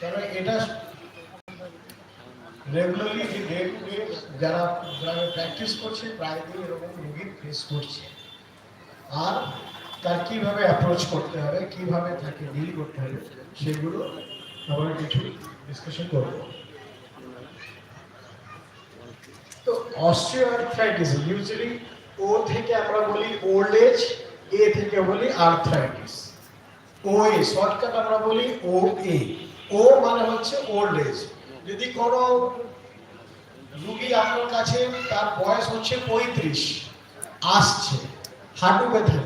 কারণ এটা regularly day to day যারা যারা প্র্যাকটিস করছে, প্রায় দিন এরকম রোগী ফেস করছে। আর তার কীভাবে অ্যাপ্রোচ করতে হবে, কীভাবে তাকে ডিল করতে হবে, সেগুলো আমরা কিছু ডিসকাশন করব। তো অস্ট্রিওআর্থ্রাইটিস ইউজুয়ালি ও থেকে আমরা বলি ওল্ড এজ এ থেকে বলি আর্থ্রাইটিস ও এ শর্টকাট আমরা বলি ও এ ও মানে হচ্ছে ওল্ড এজ যদি কোনো রুগী আপনার কাছে তার বয়স হচ্ছে পঁয়ত্রিশ, আসছে, হাঁটু ব্যথা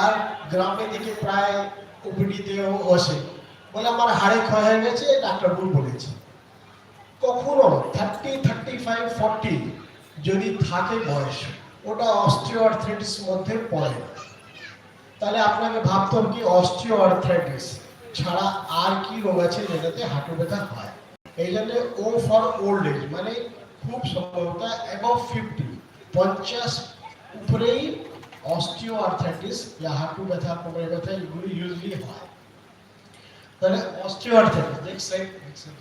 আর গ্রামের দিকে প্রায় ওপিডিতেও বসে, বলে আমার হাড়ে ক্ষয় হয়ে গেছে, ডাক্তার ভুল বলেছে। কখনো থার্টি থার্টি ফাইভ ফর্টি যদি থাকে বয়স, ওটা অস্টিওআর্থ্রাইটিস মধ্যে পড়ে তাহলে আপনাকে ভাবতে হবে কি অস্টিওআর্থ্রাইটিস ছাড়া আর কি রোগ আছে যেটাতে হাঁটু ব্যথা হয়? এই জন্য ও ফর ওল্ড এজ মানে খুব সম্ভবত অ্যাবভ ফিফটি পঞ্চাশ উপরেই অস্টিওআর্থ্রাইটিস বা হাঁটু ব্যথা, কোমরে ব্যথা এগুলো ইউজলি হয়। তাহলে osteoarthritis next side next side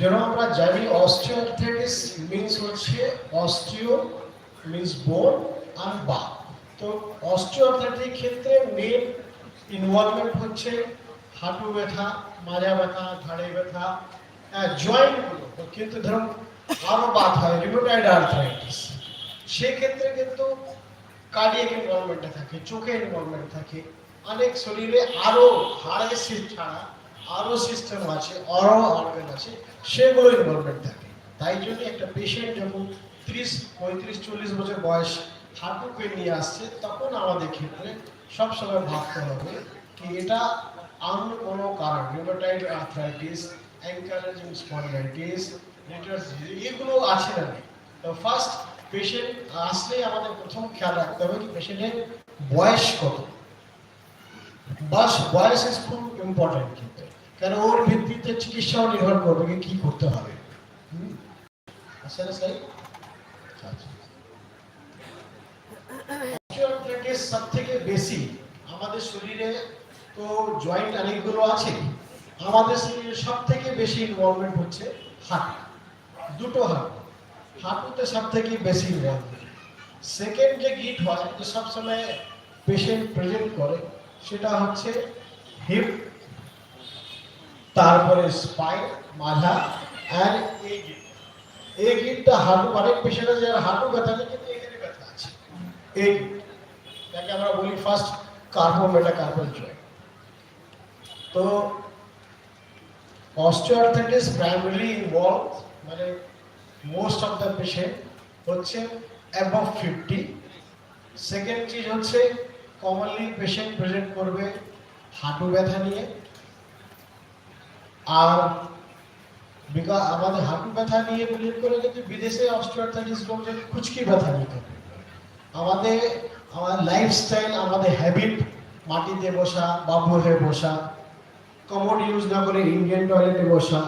যেন আমরা জানি অস্টিওআর্থ্রাইটিস মিন্স হচ্ছে অস্টিও মিন্স বোন আর বা তো অস্টিওআর্থ্রাইটিস ক্ষেত্রে মেন ইনভলভমেন্ট হচ্ছে হাঁটু ব্যথা মাজা ব্যথা, ঘাড়ে ব্যথা জয়েন্টগুলো। কিন্তু ধরুন আরও বাত হয় রিমোটাইড আর্থ্রাইটিস সেক্ষেত্রে কিন্তু কার্ডিয়াক ইনভলভমেন্টে থাকে, চোখে ইনভলভমেন্ট থাকে। অনেক শরীরে আরও হাড়ের সিস্ট ছাড়া আরও সিস্টেম আছে, আরও অর্গান আছে সেগুলো ইনভলভমেন্ট থাকে। তাই জন্য একটা পেশেন্ট যখন ত্রিশ, পঁয়ত্রিশ, চল্লিশ বছর বয়স হাঁটুকে নিয়ে আসছে, তখন আমাদের ক্ষেত্রে সবসময় ভাবতে হবে কি এটা অন্য কোনো কারণ রিউমাটয়েড আর্থ্রাইটিস অ্যাঙ্কালজিং স্পন্ডাইটিস এগুলো আছে না তো ফার্স্ট পেশেন্ট আসলেই আমাদের প্রথম খেয়াল রাখতে হবে কি পেশেন্টের বয়স কত। বাস বয়স ইজ খুব ইম্পর্টেন্ট কিন্তু। কারণ ওর ভিত্তিতে চিকিৎসাও নির্ভর করবে কি করতে হবে? আছে না স্যার আচ্ছা। সব থেকে বেশি আমাদের শরীরে তো জয়েন্ট অনেকগুলো আছে। আমাদের শরীরে সব থেকে বেশি ইনভলভমেন্ট হচ্ছে হাঁটু। দুটো হাঁটু। হাঁটুতে সব থেকে বেশি ইনভলভমেন্ট সেকেন্ড যে গিট হয়, যে সবসময় পেশেন্ট প্রেজেন্ট করে, সেটা হচ্ছে হিপ তারপরে স্পাইন মাথা আর এই গিট এই গিটটা হাঁটু, অনেক পেশেন্টের যারা হাঁটু ব্যথা আছে কিন্তু এখানে ব্যথা আছে। এই গিট যাকে আমরা বলি ফার্স্ট কার্বোমেটা কার্বন জয়েন্ট তো অস্টিওআর্থ্রাইটিস প্রাইমারি ইনভলভ মানে মোস্ট অফ দ্য পেশেন্ট হচ্ছে অ্যাবভ ফিফটি সেকেন্ড চিজ হচ্ছে কমনলি পেশেন্ট প্রেজেন্ট করবে হাঁটু ব্যথা নিয়ে। আর বিকজ আমাদের হাঁটু ব্যথা নিয়ে প্রেজেন্ট করে কিন্তু বিদেশে অস্ট্রিওআর্থাইটিস লোকজন খুচকি ব্যথা নিয়ে করে আমাদের আমার লাইফস্টাইল আমাদের হ্যাবিট মাটিতে বসা বাবু হয়ে বসা কমোড ইউজ না করে ইন্ডিয়ান টয়লেটে বসা,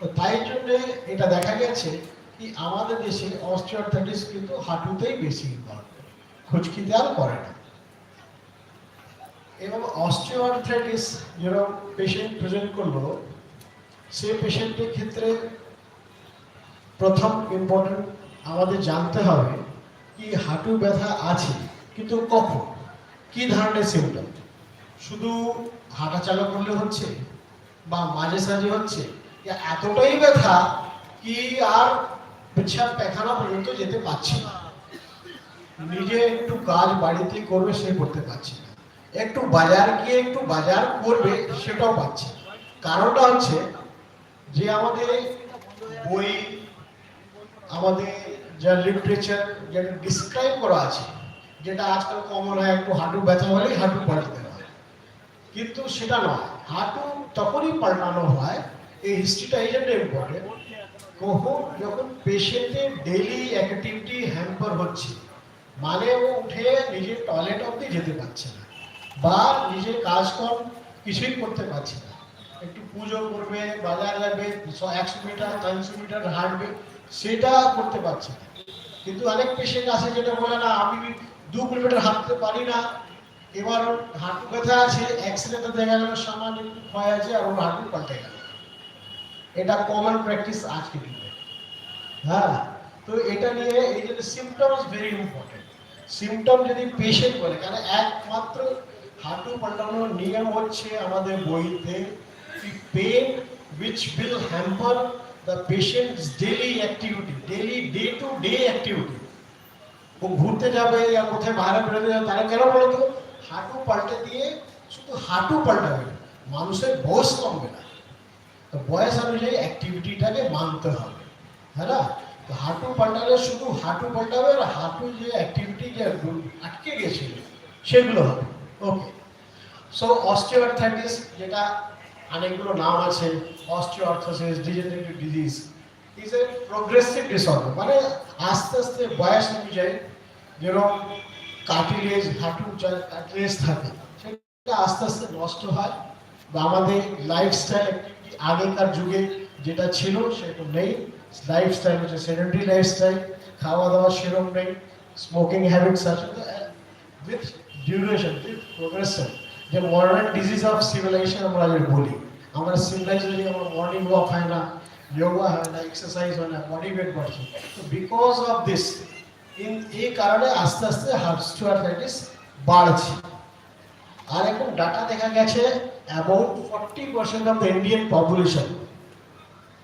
তো তাই জন্য এটা দেখা গেছে কি আমাদের দেশে অস্ট্রিওআর্থাইটিস কিন্তু হাঁটুতেই বেশি ইনভলভ খুচকিতে আর করে না। এবং অস্টিওআর্থ্রাইটিস যেরকম পেশেন্ট প্রেজেন্ট করল সে পেশেন্টের ক্ষেত্রে প্রথম ইম্পর্টেন্ট আমাদের জানতে হবে কি হাঁটু ব্যথা আছে, কিন্তু কখন? কি ধরনের সিমটম শুধু হাঁটা চালা করলে হচ্ছে? বা মাঝে সাঝে হচ্ছে? এতটাই ব্যথা কি আর পেছাব পায়খানা পর্যন্ত যেতে পারছি না। নিজে একটু কাজ বাড়িতে করবে সে করতে পারছে না। একটু বাজার গিয়ে একটু বাজার করবে সেটাও পাচ্ছে কারণটা হচ্ছে যে আমাদের বই, আমাদের যা লিটারেচার যেটা ডিসক্রাইব করা আছে, যেটা আজকাল কমন হয়, একটু হাঁটু ব্যথা হলেই হাঁটু পাল্টাতে হয়। কিন্তু সেটা নয়, হাঁটু তখনই পাল্টানো হয়, এই হিস্ট্রিটা এই জন্য ইম্পর্টেন্ট কখন যখন পেশেন্টের ডেইলি অ্যাক্টিভিটি হ্যাম্পার হচ্ছে মানে ও উঠে নিজের টয়লেট অবধি যেতে পারছে না, বা নিজের কাজকর্ম কিছুই করতে পারছে না পুজো করবে, বাজার যাবে একশো মিটার তিনশো মিটার হাঁটবে, সেটা করতে পারছে কিন্তু অনেক পেশেন্ট আছে যেটা বলে, না, আমি দু কিলোমিটার হাঁটতে পারি না। এবার হাঁটু ব্যথা আছে এক্সরেতে দেখা গেল, সামান্য ক্ষয় আছে আর ওর হাঁটু পাল্টে গেল। এটা কমন প্র্যাকটিস আজকে দিনে। হ্যাঁ? তো এটা নিয়ে এই জন্য সিমটমস ভেরি ইম্পর্টেন্ট সিমটম যদি পেশেন্ট বলে, কারণ একমাত্র হাঁটু পাল্টানোর নিয়ম হচ্ছে আমাদের বইতে pain which will hamper the patient's daily activity daily day to day activity. ও ঘুরতে যাবে या কোথায় বাইরে বেরোতে যাবে তারা কেন বলো তো হাঁটু পাল্টে দিয়ে শুধু হাঁটু পাল্টাবে না, মানুষের বয়স কমবে না তো বয়স অনুযায়ী অ্যাক্টিভিটিটাকে মানতে হবে হ্যাঁ না তো হাঁটু পাল্টালে শুধু হাঁটু পাল্টাবে আর হাঁটু যে অ্যাক্টিভিটি যে আটকে গেছিল সেগুলো হবে ওকে সো অস্টিওআর্থাইটিস যেটা অনেকগুলো নাম আছে osteoarthrosis degenerative disease is a progressive disorder মানে আস্তে আস্তে বয়স অনুযায়ী যেরকম কার্টিলেজ হাঁটু কার্টিলেজ থাকে, সেটা আস্তে আস্তে নষ্ট হয়। বা আমাদের লাইফস্টাইল আগেকার যুগে যেটা ছিল সেটা নেই। লাইফস্টাইল হচ্ছে সেডেন্টারি লাইফস্টাইল খাওয়া দাওয়া সেরকম নেই স্মোকিং হ্যাবিটস আছে। উইথ ডিউরেশন উইথ প্রোগ্রেশন যে মডার্ন ডিজিজ অফ সিভিলাইজেশন আমরা যে বলি। আমরা সিভিলাইজ যদি আমার মর্নিং ওয়াক হয় না যোগা হয় না এক্সারসাইজ হয় না বডি ওয়েট বাড়ছে তো বিকজ অফ দিস ইন এই কারণে আস্তে আস্তে হার্টস্টুয়ারথাইটিস বাড়ছে। আর এখন ডাটা দেখা গেছে about forty percent of the Indian population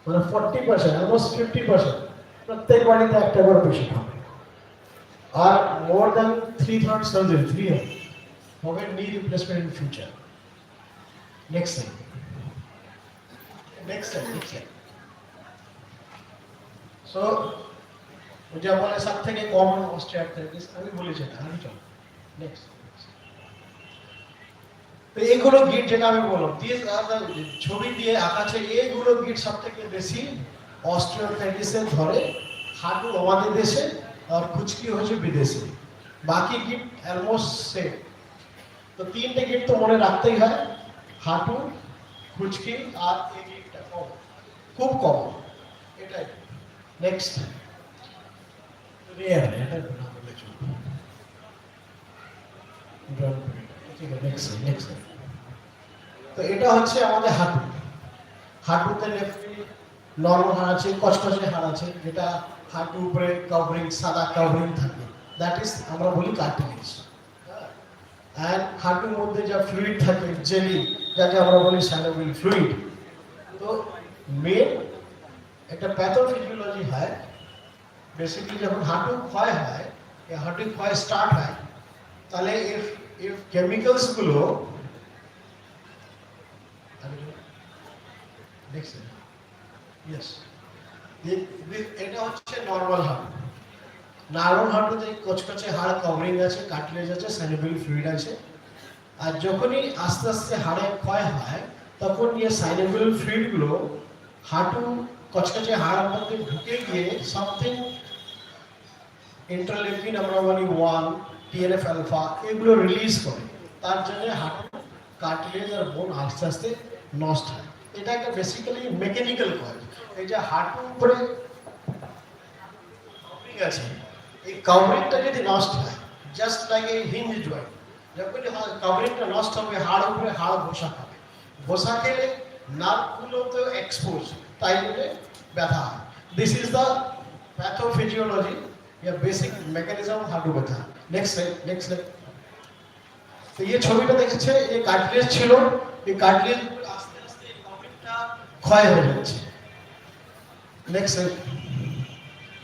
মানে forty percent almost fifty percent প্রত্যেক বাড়িতে একটা করে পেশেন্ট হবে। আর more than three third surgery three হবে knee replacement in future next time next time next time so যা বলে সব থেকে কমন অস্ট্রিয়ার্থাইটিস আমি বলেছি আমি চলো নেক্সট তো এইগুলো গিট যেটা আমি বললাম দিস আর ছবি দিয়ে আঁকা আছে এইগুলো গিট সব থেকে বেশি অস্ট্রিওথাইটিসে ধরে হাঁটু আমাদের দেশে আর কুচকি হচ্ছে বিদেশে বাকি গিট অলমোস্ট সেম তো তিনটে গিট তো মনে রাখতেই হয়। হাঁটু খুচকি আর এই গিটটা কম। খুব কম। এটাই। নেক্সট রেয়ার এটা না বলে চলবে ঠিক আছে নেক্সট নেক্সট তো এটা হচ্ছে আমাদের হাঁটু। হাঁটুতে নরমাল হাড় আছে কচকচে হাড় আছে যেটা হাঁটু উপরে কভারিং সাদা কভারিং থাকে। দ্যাট ইজ আমরা বলি কার্টিলেজ অ্যান্ড হাঁটুর মধ্যে যা ফ্লুইড থাকে জেলি যাকে আমরা বলি স্যানোবিল ফ্লুইড তো মেন একটা প্যাথোফিজিওলজি হয় বেসিক্যালি যখন হাঁটু ক্ষয় হয় হাঁটু ক্ষয় স্টার্ট হয়, তাহলে ইফ ইফ কেমিক্যালসগুলো দেখছেন ইয়েস এটা হচ্ছে নর্মাল হাঁটু। নারম হাঁটুতে কচকচে হাড় কভারিং আছে কাটলেজ আছে সাইনোবিল ফ্লুইড আছে। আর যখনই আস্তে আস্তে হাড়ে ক্ষয় হয়, তখন এই সাইনোবিল ফ্লুইডগুলো হাঁটু, কচকচে হাড়ের মধ্যে ঢুকে গিয়ে সামথিং ইন্টারলিউকিন আমরা বলি ওয়ান টিএনএফ অ্যালফা এগুলো রিলিজ করে। তার জন্য হাঁটু, কার্টিলেজ আর বোন আস্তে আস্তে নষ্ট হয়। এটা একটা বেসিক্যালি মেকানিক্যাল কজ এই যে হাঁটু উপরে আছে এই কাভারিংটা যদি নষ্ট হয় জাস্ট লাইক এই হিঞ্জ জয়েন্ট যখন কাভারিংটা নষ্ট হবে হাড় উপরে হাড় বসা খাবে বসা খেলে নার্ভগুলো তো এক্সপোজ তাই জন্য ব্যথা হয় দিস ইজ দ্য প্যাথোফিজিওলজি या बेसिक मैकेनिज्म হাঁটু ব্যথা নেক্সট স্লাইড নেক্সট স্লাইড তো এই ছবিটা দেখেছে এই কার্টিলেজ ছিল এই কার্টিলেজ আস্তে আস্তে এই কভারিংটা ক্ষয় হয়ে যাচ্ছে নেক্সট স্লাইড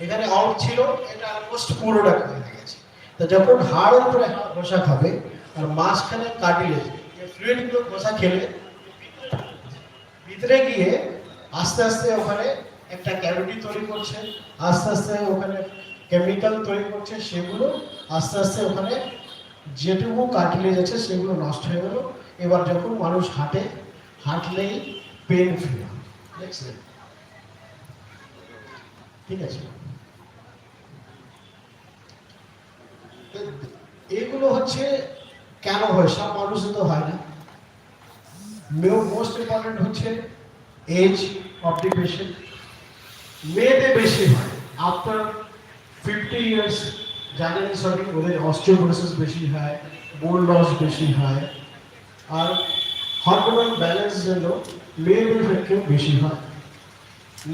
এখানে আউট ছিল, এটা অলমোস্ট পুরোটা হয়ে গেছে। তো যখন হাড় উপরে বসা খাবে, আর মাঝখানে কার্টিলেজ এই ফ্লুইডগুলো বসা খেলে, ভিতরে গিয়ে আস্তে আস্তে ওখানে একটা ক্যাভিটি তৈরি করছে, আস্তে আস্তে ওখানে কেমিক্যাল তৈরি করছে, সেগুলো আস্তে আস্তে ওখানে যেটুকু কার্টিলেজ আছে সেগুলো নষ্ট হয়ে গেল। এবার যখন মানুষ হাঁটে, হাঁটলেই পেন ফিল ঠিক আছে তো এগুলো হচ্ছে কেন হয়? সব মানুষের তো হয় না। মোস্ট ইম্পর্টেন্ট হচ্ছে এজ অফ পেশেন্ট মেয়েদের বেশি হয়। আফটার ফিফটি ইয়ার্স জানেন সরি ওদের অস্টিওপোরোসিস বেশি হয় বোন লস বেশি হয়। আর হরমোনাল ব্যালেন্স যেন মেয়েদের ক্ষেত্রে বেশি হয়।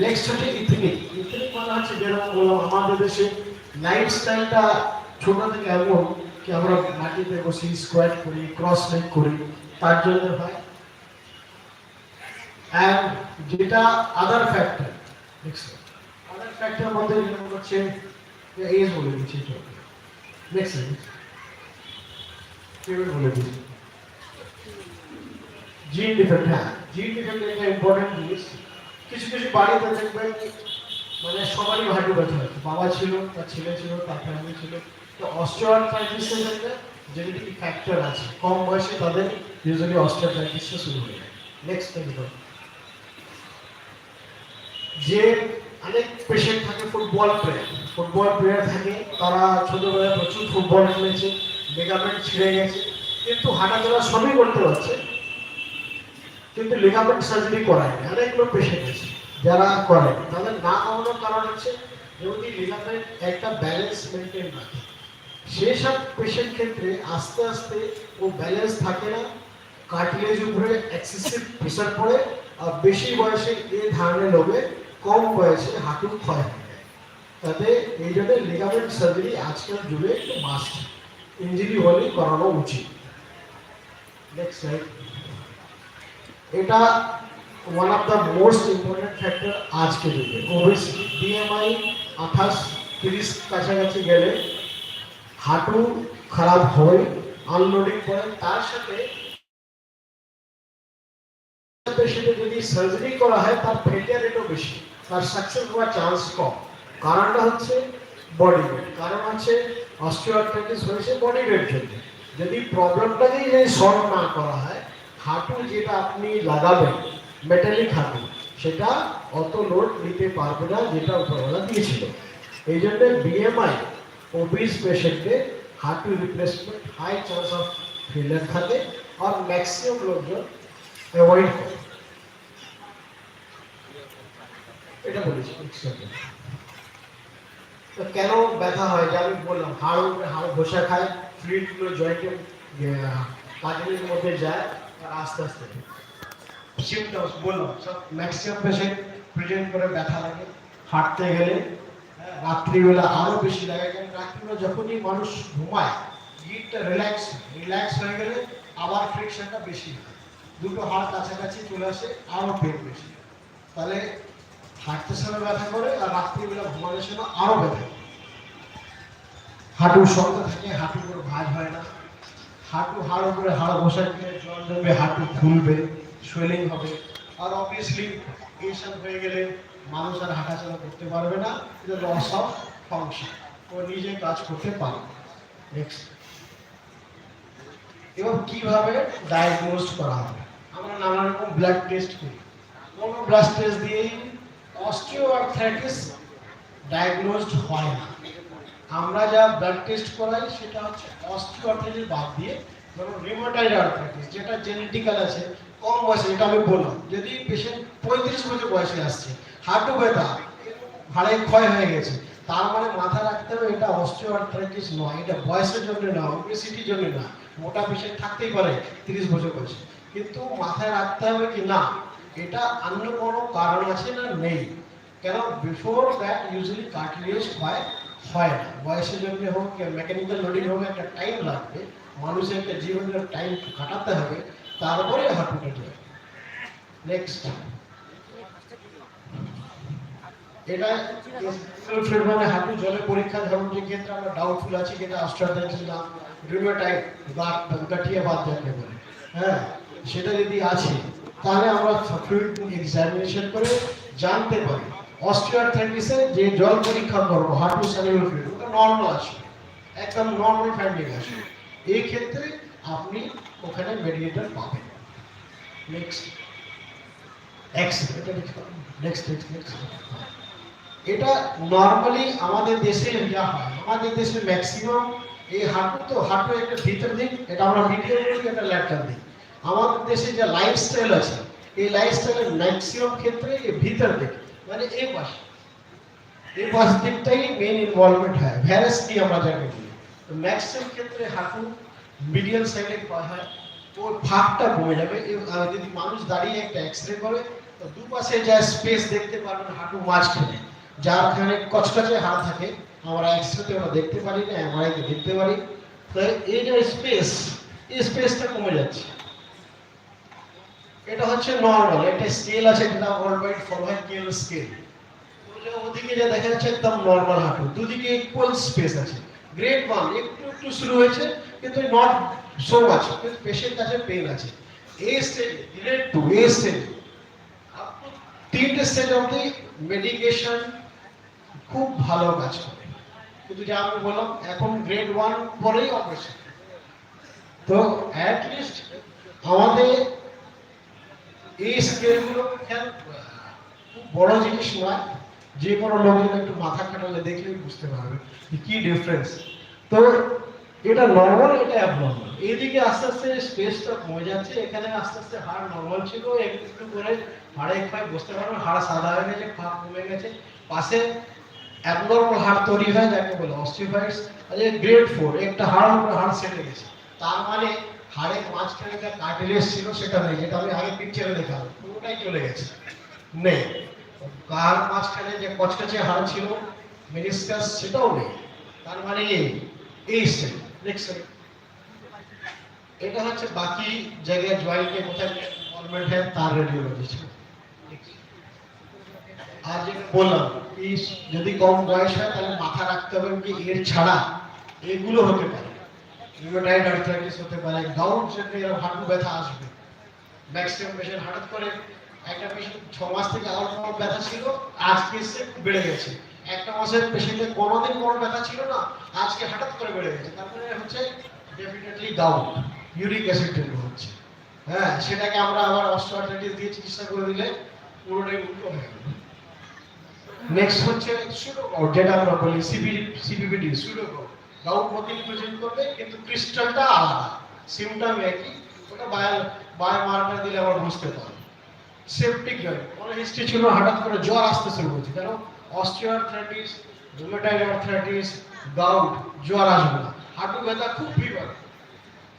নেক্সট হচ্ছে ইথনিক ইথনিক মানে হচ্ছে যেরকম বললাম, আমাদের দেশে লাইফ স্টাইলটা ছোট থেকে এমন কি আমরা মাটিতে বসি স্কোয়াট করি ক্রস লেগ করি, তার জন্য হয়? যেটা আদার ফ্যাক্টর আদার ফ্যাক্টর মধ্যে যেরকম হচ্ছে এজ বলে দিচ্ছি নেক্সট বলে দিচ্ছি। হ্যাঁ কিছু কিছু বাড়িতে মানে সবারই হাঁটু ব্যথা বাবা ছিল, তার ছেলে ছিল, তার ফ্যামিলি ছিল। তো অস্টিওআর্থ্রাইটিসের ক্ষেত্রে জেনেটিক ফ্যাক্টর আছে। কম বয়সে তাদের ইউজুয়ালি অস্টিওআর্থ্রাইটিসটা শুরু হয়ে যায়। নেক্সট যে অনেক পেশেন্ট থাকে ফুটবল প্লেয়ার ফুটবল প্লেয়ার থাকে, তারা ছোটবেলায় প্রচুর ফুটবল খেলেছে ছিঁড়ে গেছে। কিন্তু হাঁটাচলা সবই করতে পারছে। কিন্তু লিগামেন্ট সার্জারি করায়নি অনেকগুলো পেশেন্ট আছে, যারা করে। তাদের না করানোর কারণ হচ্ছে যদি লিগামেন্ট একটা ব্যালেন্স মেনটেন রাখে। সেসব পেশেন্ট ক্ষেত্রে আস্তে আস্তে ও ব্যালেন্স থাকে না। কার্টিলেজ উপরে এক্সেসিভ প্রেশার পড়ে আর বেশি বয়সে এই ধরনের লোকে কম বয়সে হাঁটু ক্ষয় তাতে এই জন্য লিগামেন্ট সার্জারি আজকাল যুগে একটু মাস্ট ইঞ্জুরি হলেই করানো উচিত। নেক্সট স্লাইড এটা one of the most important factor আজকে যুগে ওবেসিটি বিএমআই আঠাশ, তিরিশ কাছাকাছি গেলে হাঁটু খারাপ হয়, আনলোডিং করে, তার সাথে পেশেন্টে যদি সার্জারি করা হয়, তার ফেলিয়ার রেটও বেশি, তার সাকসেস হওয়ার চান্স কম। কারণটা হচ্ছে বডি ওয়েট কারণ হচ্ছে অস্টিওআর্থ্রাইটিস হয়েছে বডি ওয়েট জন্য। যদি প্রবলেমটাকেই যদি সলভ না করা হয়, হাঁটু যেটা আপনি লাগাবেন মেটালিক হাঁটু, সেটা অত লোড নিতে পারবে না, যেটা উপরওয়ালা দিয়েছিল। এই জন্য বিএমআই ওবিস পেশেন্টে হাঁটু replacement high chance of failure থাকে আর ম্যাক্সিমাম লোকজন অ্যাভয়েড করে। এটা বলেছি তো কেন ব্যথা হয়? যে আমি বললাম, হাড় উপরে হাড় ঘষা খায় ফ্লুইডগুলো জয়েন্টের কাজের মধ্যে যায়, আর আস্তে আস্তে সিমটমস বললাম, সব ম্যাক্সিমাম পেশেন্ট প্রেজেন্ট করে ব্যথা লাগে, হাঁটতে গেলে রাত্রিবেলা আরও বেশি লাগে, কারণ রাত্রিবেলা যখনই মানুষ ঘুমায় গিটটা রিল্যাক্স রিল্যাক্স হয়ে গেলে আবার ফ্রিকশনটা বেশি হয়। দুটো হাড় কাছাকাছি চলে আসে, আরও পেন বেশি তাহলে হাঁটতে সময় ব্যথা করে আর রাত্রিবেলা ঘুমানোর সময় আরও ব্যথা করে। হাঁটুর শক্ত থাকে হাঁটুর উপর ভাঁজ হয় না। হাঁটু হাড় উপরে হাড় বসে গেলে জল জমবে, হাঁটু খুলবে সোয়েলিং হবে। আর অবভিয়াসলি এইসব হয়ে গেলে মানুষ আর হাঁটাচলা করতে পারবে না লস অফ ফাংশন ও নিজে কাজ করতে পারবে এবং কীভাবে ডায়াগনোজ করা হবে? আমরা নানা রকম ব্লাড টেস্ট করি। কোনো ব্লাড টেস্ট দিয়েই অস্টিওআর্থ্রাইটিস ডায়াগনোজড হয় না। আমরা যা ব্লাড টেস্ট করাই, সেটা হচ্ছে অস্টিওআর্থ্রাইটিস বাদ দিয়ে ধরুন রিমোটাইড আর্থ্রাইটিস যেটা জেনেটিক্যাল আছে কম বয়সে, এটা আমি বললাম। যদি পেশেন্ট পঁয়ত্রিশ বছর বয়সে আসছে হাঁটু ব্যথা হাড়ে ক্ষয় হয়ে গেছে, তার মানে মাথা রাখতে হবে, এটা অস্টিওআর্থ্রাইটিস নয়, এটা বয়সের জন্য না ওবেসিটির জন্য না, মোটা পেশেন্ট থাকতেই পারে তিরিশ বছর বয়সে। কিন্তু মাথায় রাখতে হবে কি না, এটা অন্য কোনো কারণ আছে না নেই। কেন? বিফোর দ্যাট ইউজুয়ালি কার্টিলেজ হয় হয় না। বয়সের জন্য হোক মেকানিক্যাল লোডিং হোক, একটা টাইম লাগবে। মানুষের একটা জীবনের টাইম কাটাতে হবে। তারপরে হাঁটুটা ঠিক নেক্সট এটা মানে হাঁটু জলে পরীক্ষা ধরুন যে ক্ষেত্রে আমরা ডাউটফুল আছি, যেটা অস্ট্রাডাইটিস না রিউমেটাইড গাঁট গাঁঠিয়ে বাদ যাকে বলে হ্যাঁ সেটা যদি আছে, তাহলে আমরা ফ্লুইড এক্সামিনেশন করে জানতে পারি। অস্টিওআর্থ্রাইটিসে যে জল পরীক্ষা করব, হাঁটু স্যালুলার ফ্লুইড ওটা নর্মাল আছে একদম নর্মাল ফাইন্ডিং আছে এই ক্ষেত্রে আপনি ওখানে মেডিয়েটর পাবেন। এটা নর্মালি আমাদের দেশে যা হয়, আমাদের দেশে ম্যাক্সিমাম এই হাঁটু তো হাঁটু একটা ভিতর দিক, এটা আমরা ভিডিও করি এটা ল্যাটার দিক। আমাদের দেশে যে লাইফস্টাইল আছে, এই লাইফস্টাইলের ম্যাক্সিমাম ক্ষেত্রে এই ভিতর দিক মানে এই পাশে। এই পাশ দিকটাই মেন ইনভলভমেন্ট হয়। ভ্যারাস কি আমরা যাকে তো ম্যাক্সিমাম ক্ষেত্রে হাঁটু মিডিয়াল সাইডে হয় ওর ফাঁকটা কমে যাবে। যদি মানুষ দাঁড়িয়ে একটা এক্সরে করে, তো দুপাশে যা স্পেস দেখতে পারবেন হাঁটু মাঝখানে। যারখানে কচকচে হাড় থাকে। আমরা এক্সরেতে আমরা দেখতে পারি না এমআরআইতে দেখতে পারি। তো এই যে স্পেস এই স্পেসটা কমে যাচ্ছে। এটা হচ্ছে নর্মাল একটা স্কেল আছে যেটা ওয়ার্ল্ড ওয়াইড ফলো হয় কেল স্কেল ওদিকে যা দেখা যাচ্ছে একদম নর্মাল হাঁটু, দুদিকে ইকুয়াল স্পেস আছে। গ্রেড ওয়ান একটু একটু শুরু হয়েছে কিন্তু নট সো মাচ কিন্তু পেশেন্ট কাছে পেন আছে। এ স্টেজ গ্রেড টু এ স্টেজ তিনটে স্টেজ অবধি মেডিকেশন খুব ভালো কাজ করে। কিন্তু যা আমি বললাম, এখন গ্রেড ওয়ান পরেই অপারেশন তো অ্যাট লিস্ট আমাদের এই স্কেলগুলো খেয়াল বড় জিনিস নয়। যে কোনো লোকজন একটু মাথা খাটালে দেখলেই বুঝতে পারবে কি ডিফারেন্স তো এটা নর্মাল এটা অ্যাবনর্মাল এইদিকে আস্তে আস্তে স্পেসটা কমে যাচ্ছে এখানে আস্তে আস্তে হাড় নর্মাল ছিল একটু একটু করে হাড়ে ক্ষয় বসতে পারবেন হাড় সাদা হয়ে গেছে ফাঁক কমে গেছে। পাশে অ্যাবনর্মাল হাড় তৈরি হয় যাকে বলে অস্টিফাইডস আরে গ্রেড ফোর একটা হাড় হাড় সেটে গেছে। তার মানে হাড়ের মাঝখানে যে কার্টিলেজ ছিল সেটা নেই যেটা আমি আগে পিকচারে দেখাবো পুরোটাই চলে গেছে। নেই। কার মাঝখানে যে কচকচে হাড় ছিল মেনিসকাস সেটাও নেই। তার মানে এই এই স্টেপ এটা হচ্ছে বাকি জায়গায় জয়েন্টে কোথায় ইনভলভমেন্ট হয় তার রেডিওলজি ছিল আর যেটা বললাম যদি কম বয়স হয়, তাহলে মাথা রাখতে হবে কি এর ছাড়া এগুলো হতে পারে। রিউমাটয়েড আর্থ্রাইটিস হতে পারে গাউট যেটা এরকম হাঁটু ব্যথা আসবে। ম্যাক্সিমাম পেশেন্ট হঠাৎ করে একটা পেশেন্ট ছ মাস থেকে আউট ব্যথা ছিল, আজকে সে বেড়ে গেছে। একটা মাসের পেশেন্টের কোনোদিন কোনো ব্যথা ছিল না, আজকে হঠাৎ করে বেড়ে গেছে। তারপরে হচ্ছে ডেফিনেটলি ডাউন ইউরিক অ্যাসিড হচ্ছে। হ্যাঁ সেটাকে আমরা আবার অস্ট্রোআর্থ্রাইটিস দিয়ে চিকিৎসা করে দিলে পুরোটাই উল্টো হয়ে গেল নেক্সট হচ্ছে সুডোকাউট যেটা আমরা বলি সিবি সিবিবিডি সুডোকাউট গাউট মতই প্রেজেন্ট করবে, কিন্তু ক্রিস্টালটা আলাদা। সিমটম একই, ওটা বায়ো বায়োমার্কার দিলে আবার বুঝতে পারবে। সেপটিক জয়েন্ট কোনো হিস্ট্রি ছিল হঠাৎ করে জ্বর আসতে শুরু করছে। কেন? অস্টিওআর্থ্রাইটিস রুমেটয়েড আর্থ্রাইটিস গাউট জ্বর আসবে না। হাঁটু ব্যথা খুব ফিভার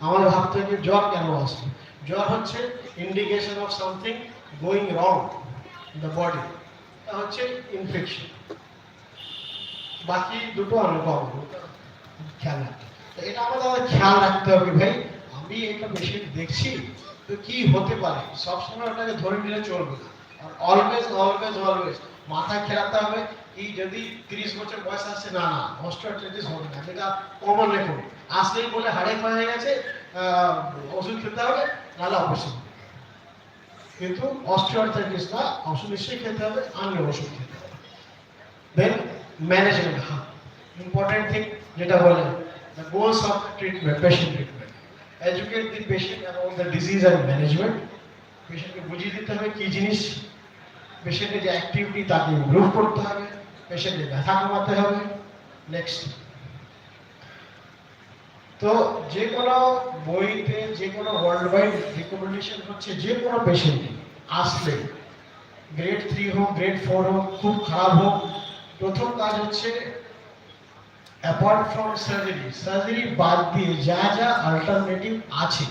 আমাদের ভাবতে হবে জ্বর কেন আসবে? জ্বর হচ্ছে indication of something going wrong the body তা হচ্ছে ইনফেকশন বাকি দুটো আমি পাবো, খেয়াল রাখতে। এটা আমাদের খেয়াল রাখতে হবে ভাই, আমি একটা পেশেন্ট দেখছি, তো কি হতে পারে? সবসময় ওটাকে ধরে নিলে চলবে না। অলওয়েজ অলওয়েজ অলওয়েজ মাথা খেলাতে হবে কি যদি তিরিশ বছর বয়স আসছে না না অস্ট্রোআর্থ্রাইটিস হবে না। এটা কমন রেকর্ড আসলেই বলে হাড়ে ক্ষয় হয়ে গেছে ওষুধ খেতে হবে, নাহলে অপারেশন কিন্তু অস্ট্রোআর্থ্রাইটিস না, ওষুধ নিশ্চয়ই খেতে হবে আনলে ওষুধ খেতে হবে। দেন ম্যানেজমেন্ট হ্যাঁ ইম্পর্টেন্ট থিং যেটা বলে the goals of treatment patient treatment educate the patient about the disease and management পেশেন্টকে বুঝিয়ে দিতে হবে কি জিনিস পেশেন্টের যে অ্যাক্টিভিটি তাকে ইমপ্রুভ করতে হবে পেশেন্টের ব্যথা কমাতে হবে। নেক্সট তো যে কোনো বইতে, যে কোনো ওয়ার্ল্ড ওয়াইড রিকমেন্ডেশন হচ্ছে যে কোনো পেশেন্ট আসলে গ্রেড থ্রি হোক গ্রেড ফোর হোক, খুব খারাপ হোক, প্রথম কাজ হচ্ছে অ্যাপার্ট ফ্রম সার্জারি সার্জারি বাদ দিয়ে যা যা অল্টারনেটিভ আছে,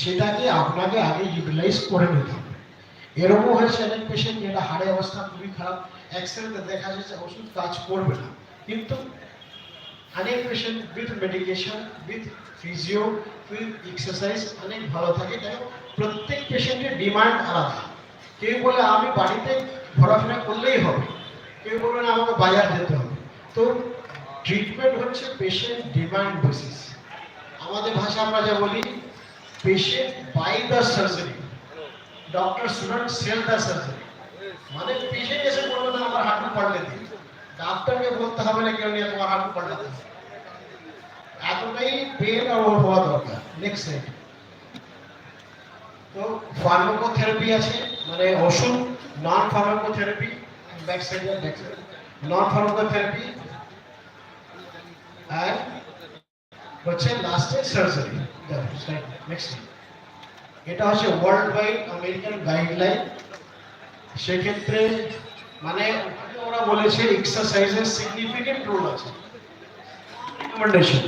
সেটাকে আপনাকে আগে ইউটিলাইজ করে নিতে হবে। এরকম হয়েছে অনেক পেশেন্ট যেটা হাড়ের অবস্থা খুবই খারাপ এক্সরেতে দেখা যাচ্ছে ওষুধ কাজ করবে না। কিন্তু অনেক patient with medication with physio with exercise অনেক ভালো থাকে। কেন? প্রত্যেক পেশেন্টের ডিমান্ড আলাদা। কেউ বলে, আমি বাড়িতে ঘোরাফেরা করলেই হবে। কেউ বলবে, না, আমাকে বাজার যেতে হবে। তো ট্রিটমেন্ট হচ্ছে পেশেন্ট ডিমান্ড বেসিস আমাদের ভাষা আমরা যা বলি patient by the surgery doctor shouldn't sell the surgery মানে পেশেন্ট এসে বলবে না, আমার হাঁটু পাল্টে দিন ডাক্তারকে বলতে হবে না কেউ নিয়ে তোমার হাঁটু পাল্টাতে হবে এতটাই পেন আর ওর হওয়া দরকার। নেক্সট সাইড তো ফার্মাকোথেরাপি আছে মানে ওষুধ non pharmacotherapy back side back non pharmacotherapy and হচ্ছে লাস্টে সার্জারি নেক্সট এটা হচ্ছে ওয়ার্ল্ড ওয়াইড আমেরিকান গাইডলাইন সেক্ষেত্রে মানে ওরা বলেছে এক্সারসাইজের সিগনিফিকেন্ট রোল আছে। রিকমেন্ডেশন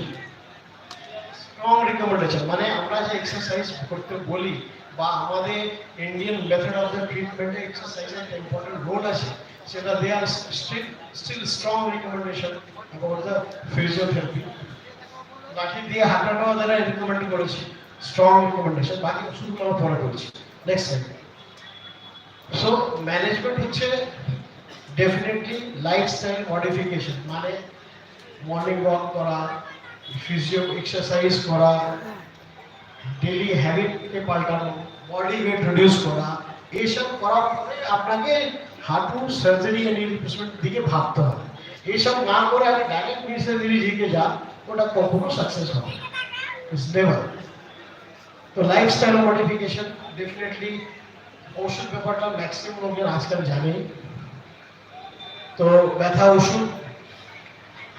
স্ট্রং রিকমেন্ডেশন মানে আমরা যে এক্সারসাইজ করতে বলি বা আমাদের ইন্ডিয়ান মেথড অফ দ্য ট্রিটমেন্টে এক্সারসাইজের একটা ইম্পর্টেন্ট রোল আছে, সেটা they still still strong recommendation about the physiotherapy বাকি দিয়ে হাঁটাটাও তারা রিকমেন্ড করেছে। স্ট্রং রিকমেন্ডেশন বাকি ওষুধগুলো আমরা পরে করছি নেক্সট টাইম সো ম্যানেজমেন্ট হচ্ছে ডেফিনেটলি লাইফস্টাইল মডিফিকেশন মানে মর্নিং ওয়াক করা ফিজিও এক্সারসাইজ করা ডেলি হ্যাবিটকে পাল্টানো বডি ওয়েট রিডিউস করা, এইসব করার পরে আপনাকে হাঁটু সার্জারি এন্ড রিপ্লেসমেন্ট দিকে ভাবতে হবে। এইসব না করে আপনি ডাইরেক্ট নি সার্জারি দিকে যান ওটা কখনো সাকসেস হবে ইটস নেভার তো লাইফস্টাইল মডিফিকেশন ডেফিনেটলি ওষুধ ব্যাপারটা ম্যাক্সিমাম লোকজন আজকাল জানেই। তো ব্যথা, ওষুধ,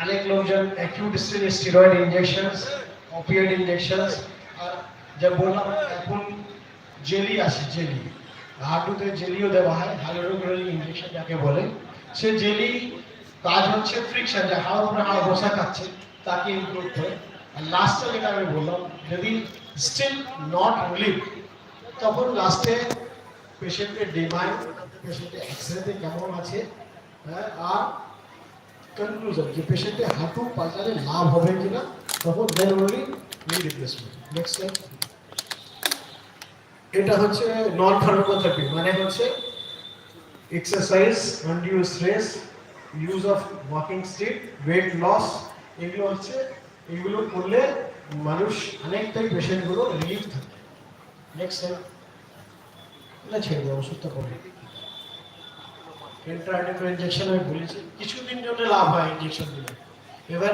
অনেক লোকজন acute steroid injections opioid injections আর যা বললাম, এখন জেলি আছে জেলি হাঁটুতে জেলিও দেওয়া হয় হাইড্রোক্লোরিক ইনজেকশন যাকে বলে। সে জেলি কাজ হচ্ছে ফ্রিকশন যে হাড় উপরে হাড় বসা খাচ্ছে, তাকে ইমপ্রুভ করে। আর লাস্টে যেটা আমি বললাম, যদি স্টিল নট রিলিভ তখন লাস্টে পেশেন্টের ডিমান্ড পেশেন্টের এক্সরেতে কেমন আছে হ্যাঁ, আর কনক্লুশন যে পেশেন্টের হাঁটু পাল্টালে লাভ হবে কিনা তখন then only knee replacement next slide এটা হচ্ছে নন ফার্মাকোথেরাপি মানে হচ্ছে exercise undue stress use of walking stick weight loss এগুলো হচ্ছে এগুলো করলে মানুষ অনেকটাই পেশেন্টগুলো রিলিফ থাকে। নেক্সট টাইম না ছেড়ে দেবো অসুস্থ করে ইন্ট্রাডেক্ট ইঞ্জেকশন আমি বলেছি, কিছুদিন জন্য লাভ হয় ইঞ্জেকশন দিলে। এবার